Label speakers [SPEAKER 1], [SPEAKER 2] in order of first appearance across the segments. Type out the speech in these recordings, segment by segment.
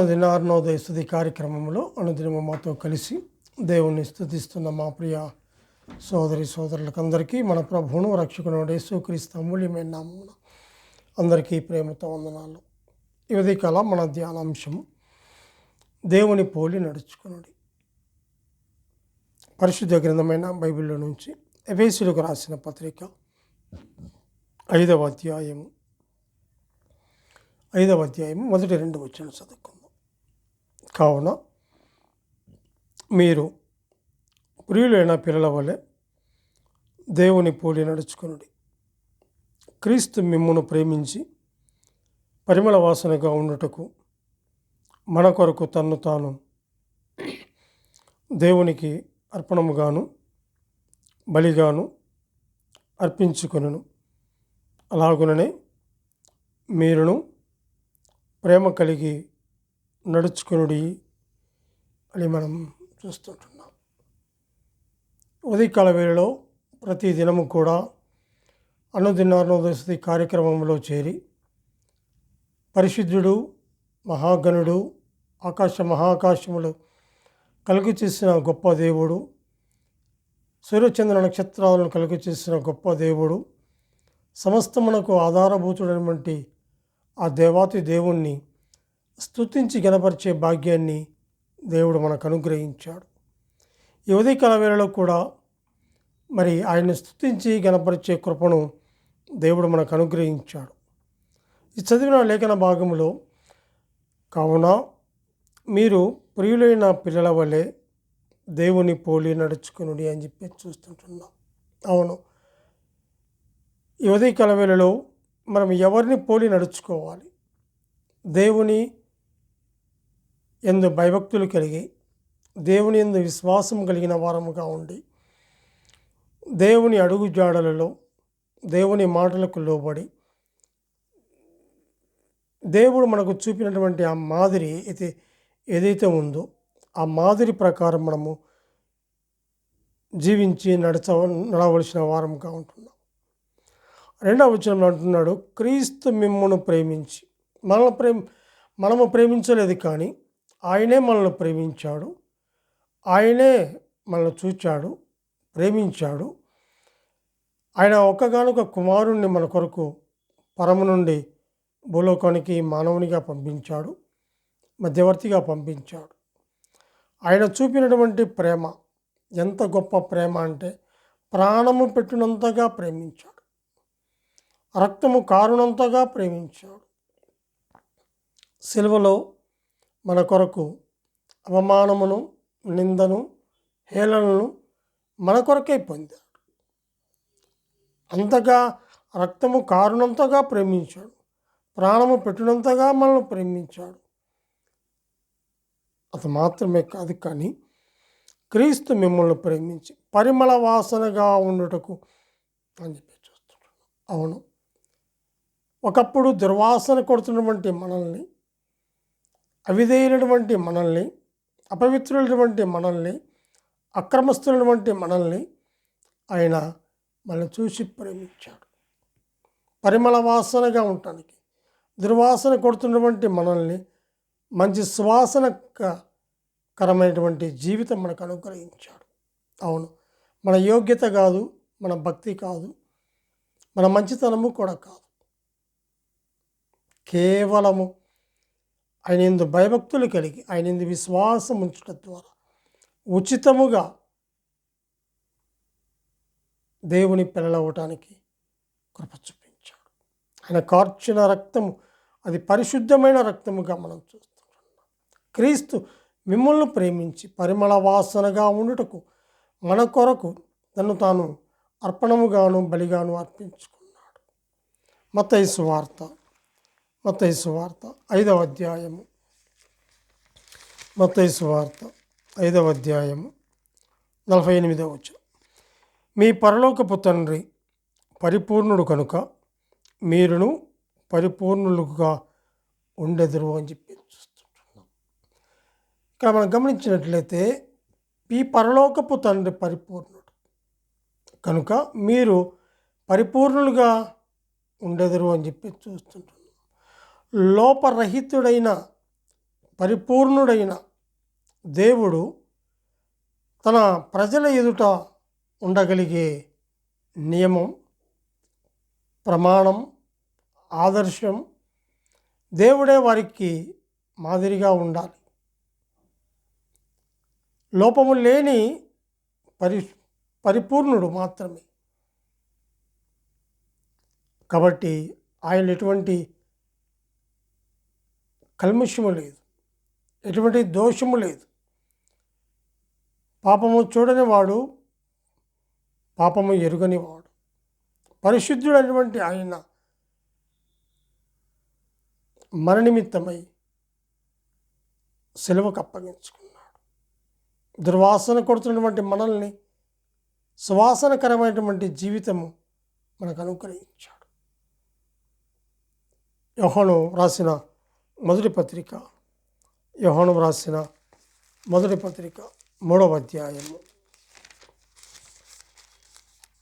[SPEAKER 1] దినార్నోదయ స్థుతి కార్యక్రమంలో అనుదినము మాతో కలిసి దేవుణ్ణి స్థుతిస్తున్న మా ప్రియ సోదరి సోదరులకందరికీ మన ప్రభువును రక్షకుడు యేసుక్రీస్తు అమూల్యమైన నామమున అందరికీ ప్రేమతో వందనాలు. ఇది కల మన ధ్యానాంశం దేవుని పోలి నడుచుకునుడి. పరిశుద్ధ గ్రంథమైన బైబిల్లో నుంచి ఎఫేసులకు రాసిన పత్రిక ఐదవ అధ్యాయము ఐదవ అధ్యాయం మొదటి రెండు వచ్చిన చదువుకుందాం. కావున మీరు ప్రియులైన పిల్లల వలె దేవుని పోలి నడుచుకునుడి. క్రీస్తు మిమ్మును ప్రేమించి పరిమళ వాసనగా ఉండుటకు మన కొరకు తన్ను తాను దేవునికి అర్పణముగాను బలిగాను అర్పించుకొనను. అలాగుననే మీరును ప్రేమ కలిగి నడుచుకునుడి అని మనం చూస్తుంటున్నాం. ఉదయకాల వేళలో ప్రతి దినము కూడా అనుదినార్నోదశి కార్యక్రమంలో చేరి పరిశుద్ధుడు మహాగణుడు ఆకాశ మహాకాశములు కలుగు చేసిన గొప్ప దేవుడు సూర్యచంద్ర నక్షత్రాలను కలుగు చేసిన గొప్ప దేవుడు సమస్తమునకు ఆధారభూతుడైనటువంటి ఆ దేవాతి దేవుణ్ణి స్థుతించి గణపరిచే భాగ్యాన్ని దేవుడు మనకు అనుగ్రహించాడు. ఈ ఉదయకాల వేళలో కూడా మరి ఆయన్ని స్తుతించి గణపరిచే కృపను దేవుడు మనకు అనుగ్రహించాడు. ఈ చదివిన లేఖన భాగంలో కావున మీరు ప్రియులైన పిల్లల వలె దేవుని పోలి నడుచుకునుడి అని చెప్పి చూస్తుంటున్నాం. అవును. ఈ ఉదయకాల వేళలో మనం ఎవరిని పోలి నడుచుకోవాలి? దేవుని ఎందు భయభక్తులు కలిగి దేవుని ఎందు విశ్వాసం కలిగిన వారముగా ఉండి దేవుని అడుగు జాడలలో దేవుని మాటలకు లోబడి దేవుడు మనకు చూపినటువంటి ఆ మాదిరి అయితే ఏదైతే ఉందో ఆ మాదిరి ప్రకారం మనము జీవించి నడచ నడవలసిన వారంగా ఉంటున్నాం. రెండవ వచనంలో అంటున్నాడు క్రీస్తు మిమ్మను ప్రేమించి మనల్ని ప్రేమ మనము ప్రేమించలేదు కానీ ఆయనే మనల్ని ప్రేమించాడు. ఆయనే మనల్ని చూచాడు ప్రేమించాడు. ఆయన ఒక్కగానొక కుమారుణ్ణి మన కొరకు పరము నుండి భూలోకానికి మానవునిగా పంపించాడు మధ్యవర్తిగా పంపించాడు. ఆయన చూపినటువంటి ప్రేమ ఎంత గొప్ప ప్రేమ అంటే ప్రాణము పెట్టినంతగా ప్రేమించాడు. రక్తము కారునంతగా ప్రేమించాడు. సిలువలో మన కొరకు అవమానమును నిందను హేళనను మన కొరకే పొందాడు. అంతగా రక్తము కారుణంతగా ప్రేమించాడు. ప్రాణము పెట్టినంతగా మనల్ని ప్రేమించాడు. అది మాత్రమే కాదు కానీ క్రీస్తు మిమ్మల్ని ప్రేమించి పరిమళ వాసనగా ఉండుటకు అని చెప్పి చూస్తున్నాడు. అవును. ఒకప్పుడు దుర్వాసన కొడుతున్నటువంటి మనల్ని అవిధేయులటువంటి మనల్ని అపవిత్రులటువంటి మనల్ని అక్రమస్తులటువంటి మనల్ని ఆయన మనల్ని చూసి ప్రేమించాడు. పరిమళ వాసనగా ఉండటానికి దుర్వాసన కొడుతున్నటువంటి మనల్ని మంచి సువాసన కరమైనటువంటి జీవితం మనకు అనుగ్రహించాడు. అవును మన యోగ్యత కాదు మన భక్తి కాదు మన మంచితనము కూడా కాదు. కేవలము ఆయన ఎందు భయభక్తులు కలిగి ఆయన ఎందు విశ్వాసం ఉంచడం ద్వారా ఉచితముగా దేవుని పిల్లలవటానికి కృప చూపించాడు. ఆయన కార్చిన రక్తము అది పరిశుద్ధమైన రక్తముగా మనం చూస్తున్నాం. క్రీస్తు మిమ్మల్ని ప్రేమించి పరిమళ వాసనగా ఉండుటకు మన కొరకు తను తాను అర్పణముగాను బలిగాను అర్పించుకున్నాడు. మతైసు వార్త మతైసు వార్త ఐదవ అధ్యాయము. మతైసు వార్త ఐదవ అధ్యాయము నలభై ఎనిమిదవ వచ్చిన మీ పరలోకపు తండ్రి పరిపూర్ణుడు కనుక మీరును పరిపూర్ణులుగా ఉండెదరు అని చెప్పి చూస్తుంటున్నాం ఇక్కడ మనం గమనించినట్లయితే ఈ పరలోకపు తండ్రి పరిపూర్ణుడు కనుక మీరు పరిపూర్ణులుగా ఉండెదరు అని చెప్పి చూస్తుంటున్నాం లోపరహితుడైన పరిపూర్ణుడైన దేవుడు తన ప్రజల ఎదుట ఉండగలిగే నియమం ప్రమాణం ఆదర్శం దేవుడే వారికి మాదిరిగా ఉండాలి. లోపము లేని పరి పరిపూర్ణుడు మాత్రమే. కాబట్టి ఆయన ఎటువంటి కల్మషము లేదు. ఎటువంటి దోషము లేదు. పాపము చూడని వాడు పాపము ఎరుగని వాడు పరిశుద్ధుడైనటువంటి ఆయన మన నిమిత్తమై సెలవుకు అప్పగించుకున్నాడు దుర్వాసన కొడుతున్నటువంటి మనల్ని సువాసనకరమైనటువంటి జీవితము మనకు అనుగ్రహించాడు. యోహను రాసిన మొదటి పత్రిక యోహను రాసిన మొదటి పత్రిక మూడవ అధ్యాయము.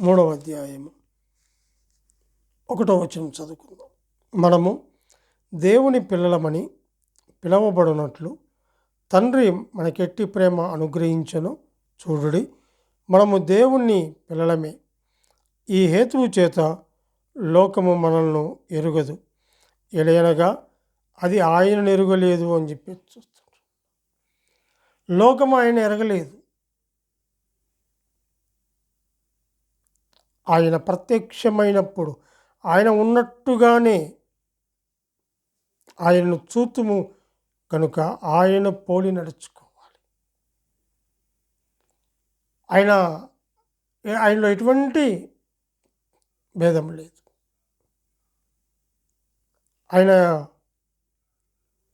[SPEAKER 1] మూడవ అధ్యాయము. ఒకటో వచనం చదువుకుందాం. మనము దేవుని పిల్లలమని పిలవబడినట్లు తండ్రి మనకెట్టి ప్రేమ అనుగ్రహించను చూడుడి. మనము దేవుణ్ణి పిల్లలమే. ఈ హేతువు చేత లోకము మనల్ని ఎరుగదు. ఎలయనగా అది ఆయన ఎరగలేదు అని చెప్పి చూస్తాడు లోకం ఆయన ఎరగలేదు. ఆయన ప్రత్యక్షమైనప్పుడు ఆయన ఉన్నట్టుగానే ఆయనను చూతుము కనుక ఆయన పోలి నడుచుకోవాలి. ఆయన ఆయనలో ఎటువంటి భేదం లేదు. ఆయన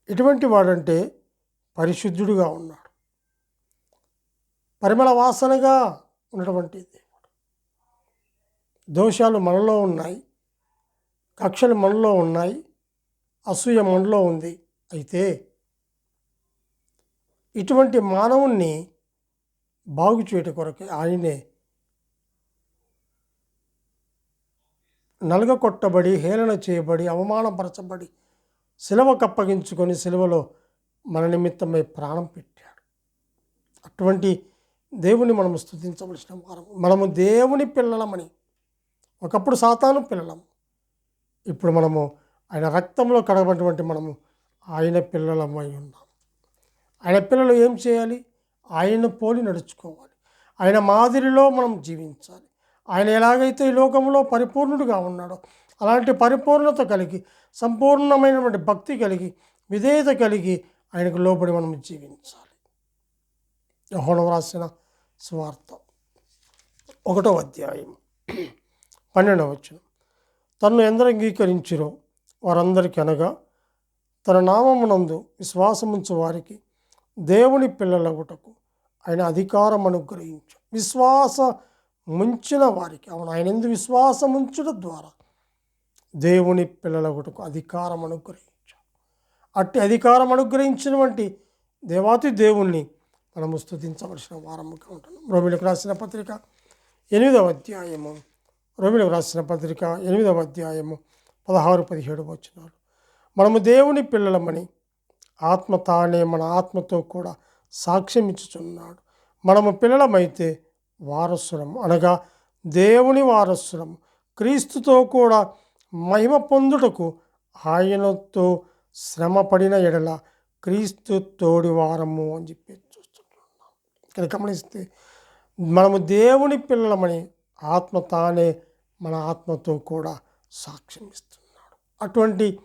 [SPEAKER 1] ఎటువంటి వాడంటే పరిశుద్ధుడుగా ఉన్నాడు. పరిమళ వాసనగా ఉన్నటువంటి దేవుడు. దోషాలు మనలో ఉన్నాయి. కక్షలు మనలో ఉన్నాయి. అసూయ మనలో ఉంది. అయితే ఇటువంటి మానవుణ్ణి బాగు చేయట కొరకు ఆయనే నలగకొట్టబడి హేళన చేయబడి అవమానపరచబడి కప్పగించుకొని శిలువలో మన నిమిత్తమై ప్రాణం పెట్టాడు. అటువంటి దేవుని మనము స్థుతించవలసిన వారం. మనము దేవుని పిల్లలమని. ఒకప్పుడు సాతాను పిల్లలం. ఇప్పుడు మనము ఆయన రక్తంలో కడగబడినటువంటి మనము ఆయన పిల్లలమై ఉన్నాం. ఆయన పిల్లలు ఏం చేయాలి? ఆయన పోలి నడుచుకోవాలి. ఆయన మాదిరిలో మనం జీవించాలి. ఆయన ఎలాగైతే ఈ లోకంలో పరిపూర్ణుడుగా ఉన్నాడో అలాంటి పరిపూర్ణత కలిగి సంపూర్ణమైనటువంటి భక్తి కలిగి విధేయత కలిగి ఆయనకు లోబడి మనం జీవించాలి. యహోణం రాసిన స్వార్థ ఒకటో అధ్యాయం పన్నెండవ వచ్చిన తను ఎందరు అంగీకరించిరో వారందరికీ అనగా తన నామమునందు విశ్వాసముంచు వారికి దేవుని పిల్లలవుటకు ఆయన అధికారం అనుగ్రహించు. విశ్వాస ముంచిన వారికి అవును ఆయన ఎందు విశ్వాసముంచడం ద్వారా దేవుని పిల్లలగుటకు అధికారం అనుగ్రహించు. అట్టి అధికారం అనుగ్రహించినటువంటి దేవాతి దేవుణ్ణి మనము స్థుతించవలసిన వారముగా ఉంటున్నాం రోమిలకు రాసిన పత్రిక ఎనిమిదవ అధ్యాయము. రోమిలకు రాసిన పత్రిక ఎనిమిదవ అధ్యాయము పదహారు పదిహేడు వచ్చినారు మనము దేవుని పిల్లలమని ఆత్మ తానే మన ఆత్మతో కూడా సాక్ష్యం ఇచ్చుచున్నాడు. మనము పిల్లలమైతే వారసులం అనగా దేవుని వారసులం క్రీస్తుతో కూడా మహిమ పొందుటకు ఆయనతో శ్రమ పడిన ఎడల క్రీస్తు తోడివారము అని చెప్పి చూస్తున్నాం ఇక్కడ గమనిస్తే మనము దేవుని పిల్లలమని ఆత్మ తానే మన ఆత్మతో కూడా సాక్ష్యం ఇస్తున్నాడు. అటువంటి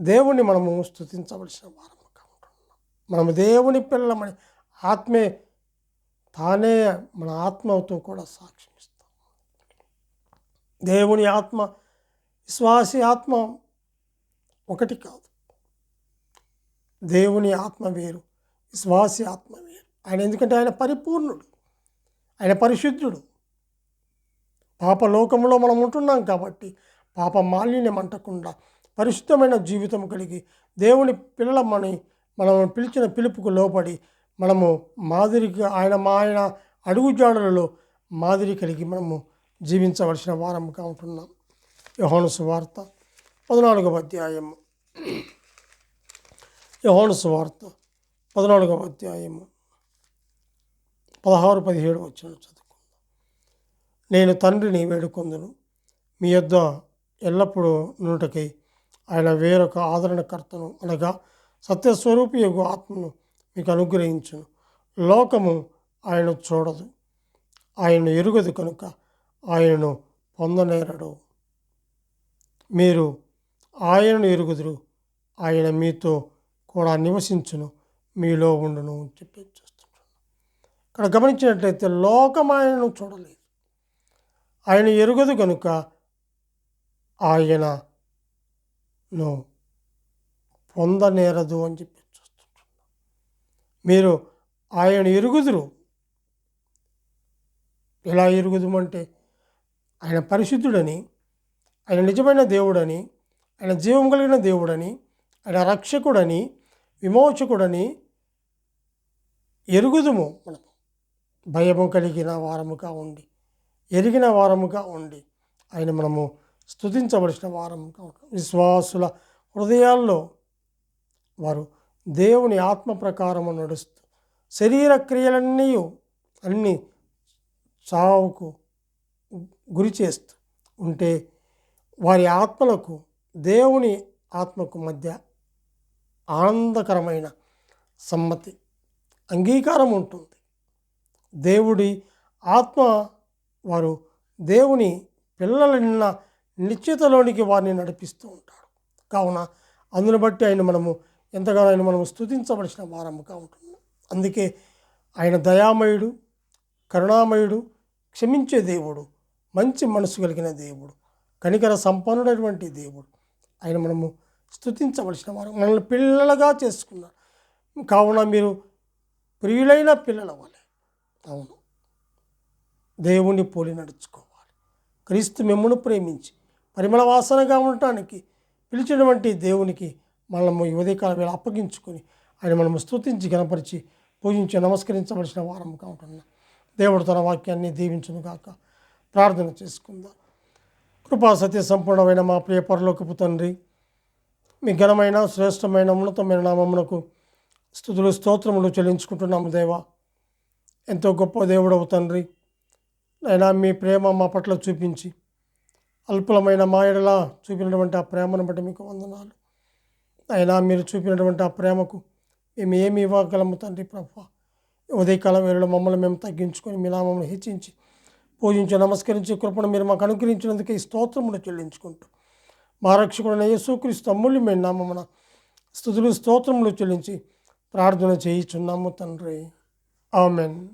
[SPEAKER 1] దేవుని మనము స్థుతించవలసిన వారముగా ఉంటున్నాం. మనము దేవుని పిల్లలమని ఆత్మే తానే మన ఆత్మతో కూడా సాక్ష్యం ఇస్తాం. దేవుని ఆత్మ విశ్వాసి ఆత్మ ఒకటి కాదు. దేవుని ఆత్మ వేరు విశ్వాసి ఆత్మ వేరు. ఆయన ఎందుకంటే ఆయన పరిపూర్ణుడు ఆయన పరిశుద్ధుడు. పాప లోకంలో మనం ఉంటున్నాం కాబట్టి పాప మాలిన్యం అంటకుండా పరిశుద్ధమైన జీవితం కలిగి దేవుని పిల్లలమని మనం పిలిచిన పిలుపుకు లోపడి మనము మాదిరిగా ఆయన మా ఆయన అడుగుజాడలలో మాదిరి కలిగి మనము జీవించవలసిన వారముగా ఉంటున్నాం. యహోను సువార్త పద్నాలుగవ అధ్యాయము. యహోను సువార్త పద్నాలుగవ అధ్యాయము. పదహారు పదిహేడు వచ్చిన చదువుకుందాం. నేను తండ్రిని వేడుకొందును. మీ యొద్ద ఎల్లప్పుడూ నుటకై ఆయన వేరొక ఆదరణకర్తను అనగా సత్యస్వరూపి యొక్క ఆత్మను మీకు అనుగ్రహించును. లోకము ఆయన చూడదు. ఆయనను ఎరుగదు కనుక ఆయనను పొందనేరడు. మీరు ఆయనను ఎరుగుదురు. ఆయన మీతో కూడా నివసించును. మీలో ఉండును అని చెప్పి చూస్తుంటాను ఇక్కడ గమనించినట్లయితే లోకం ఆయనను చూడలేదు. ఆయన ఎరుగదు కనుక ఆయనను పొందనేరదు అని చెప్పి చూస్తుంటున్నాం మీరు ఆయన ఎరుగుదురు. ఎలా ఎరుగుదమంటే ఆయన పరిశుద్ధుడని ఆయన నిజమైన దేవుడని ఆయన జీవం కలిగిన దేవుడని ఆయన రక్షకుడని విమోచకుడని ఎరుగుదుము మనం భయము కలిగిన వారముగా ఉండి ఎరిగిన వారముగా ఉండి ఆయన మనము స్థుతించవలసిన వారముగా ఉంటాం విశ్వాసుల హృదయాల్లో వారు దేవుని ఆత్మ ప్రకారము నడుస్తూ శరీర క్రియలన్నీ అన్నీ చావుకు గురి చేస్తూ ఉంటే వారి ఆత్మలకు దేవుని ఆత్మకు మధ్య ఆనందకరమైన సమ్మతి అంగీకారం ఉంటుంది. దేవుడి ఆత్మ వారు దేవుని పిల్లలన్న నిశ్చితలోనికి వారిని నడిపిస్తూ ఉంటాడు. కావున అందును బట్టి ఆయన మనము ఎంతగానో ఆయన మనము స్థుతించవలసిన వారముగా ఉంటుంది. అందుకే ఆయన దయామయుడు కరుణామయుడు క్షమించే దేవుడు మంచి మనసు కలిగిన దేవుడు. కనికర సంపన్నుడైనటువంటి దేవుడు. ఆయన మనము స్థుతించవలసిన వారు మనల్ని పిల్లలుగా చేసుకున్నారు. కావున మీరు ప్రియులైన పిల్లల వలె అవును దేవుణ్ణి పోలి నడుచుకోవాలి. క్రీస్తు మిమ్మల్ని ప్రేమించి పరిమళ వాసనగా ఉండటానికి పిలిచినటువంటి దేవునికి మనము ఈ ఉదయకాల వేళ అప్పగించుకొని ఆయన మనము స్తుతించి గణపరిచి పూజించి నమస్కరించవలసిన వారముగా ఉంటున్నాం. దేవుడు తన వాక్యాన్ని దీవించును గాక ప్రార్థన చేసుకుందాం. కృపా సత్య సంపూర్ణమైన మా ప్రియ పరలోకపు తండ్రి మీ ఘనమైన శ్రేష్టమైన ఉన్నతమైన నామమునకు స్థుతులు స్తోత్రములు చెల్లించుకుంటున్నాము దేవా. ఎంతో గొప్ప దేవుడవు తండ్రి అయినా మీ ప్రేమ మా పట్ల చూపించి అల్పులమైన మా చూపినటువంటి ఆ ప్రేమను బట్టి మీకు వందనాలు. అయినా మీరు చూపినటువంటి ఆ ప్రేమకు మేము ఏమి ఇవ్వగలము తండ్రి ప్రభు. ఉదయకాలం వేళలో మమ్మల్ని మేము తగ్గించుకొని మీ నామమును హెచ్చించి పూజించి నమస్కరించి కృపను మీరు మాకు అనుగ్రహించినందుకే ఈ స్తోత్రమును చెల్లించుకుంటూ. మా రక్షకుడైన యేసుక్రీస్తు అమూల్యమైన నామమున స్థుతులు స్తోత్రములు చెల్లించి ప్రార్థన చేయుచున్నాము తండ్రి. ఆమెన్.